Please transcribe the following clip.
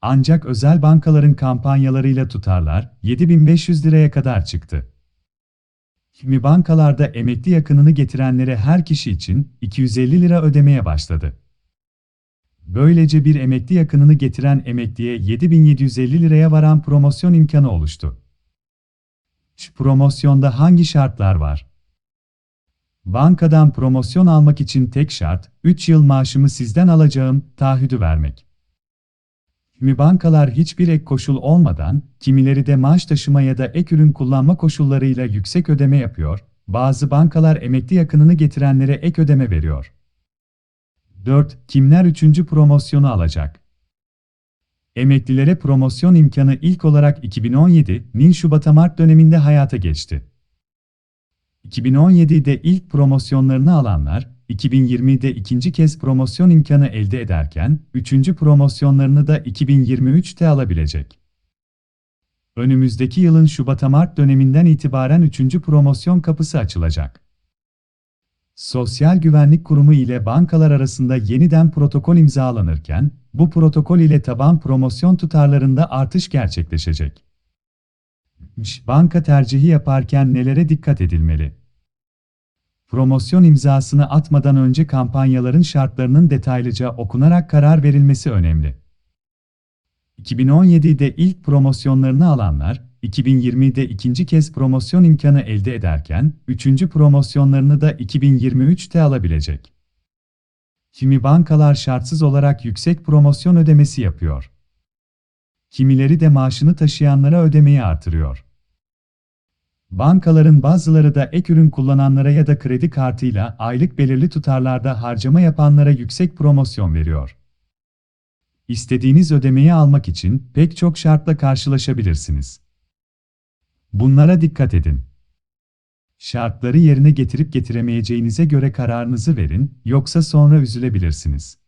Ancak özel bankaların kampanyalarıyla tutarlar 7500 liraya kadar çıktı. Kimi bankalarda emekli yakınını getirenlere her kişi için 250 lira ödemeye başladı. Böylece bir emekli yakınını getiren emekliye 7750 liraya varan promosyon imkanı oluştu. Şu promosyonda hangi şartlar var? Bankadan promosyon almak için tek şart, 3 yıl maaşımı sizden alacağım taahhüdü vermek. Kimi bankalar hiçbir ek koşul olmadan, kimileri de maaş taşıma ya da ek ürün kullanma koşullarıyla yüksek ödeme yapıyor, bazı bankalar emekli yakınını getirenlere ek ödeme veriyor. 4. Kimler 3. promosyonu alacak? Emeklilere promosyon imkanı ilk olarak 2017'nin Şubat-Mart döneminde hayata geçti. 2017'de ilk promosyonlarını alanlar, 2020'de ikinci kez promosyon imkanı elde ederken, üçüncü promosyonlarını da 2023'te alabilecek. Önümüzdeki yılın Şubat-Mart döneminden itibaren üçüncü promosyon kapısı açılacak. Sosyal Güvenlik Kurumu ile bankalar arasında yeniden protokol imzalanırken, bu protokol ile taban promosyon tutarlarında artış gerçekleşecek. Banka tercihi yaparken nelere dikkat edilmeli? Promosyon imzasını atmadan önce kampanyaların şartlarının detaylıca okunarak karar verilmesi önemli. 2017'de ilk promosyonlarını alanlar, 2020'de ikinci kez promosyon imkanı elde ederken, üçüncü promosyonlarını da 2023'te alabilecek. Kimi bankalar şartsız olarak yüksek promosyon ödemesi yapıyor. Kimileri de maaşını taşıyanlara ödemeyi artırıyor. Bankaların bazıları da ek ürün kullananlara ya da kredi kartıyla aylık belirli tutarlarda harcama yapanlara yüksek promosyon veriyor. İstediğiniz ödemeyi almak için pek çok şartla karşılaşabilirsiniz. Bunlara dikkat edin. Şartları yerine getirip getiremeyeceğinize göre kararınızı verin, yoksa sonra üzülebilirsiniz.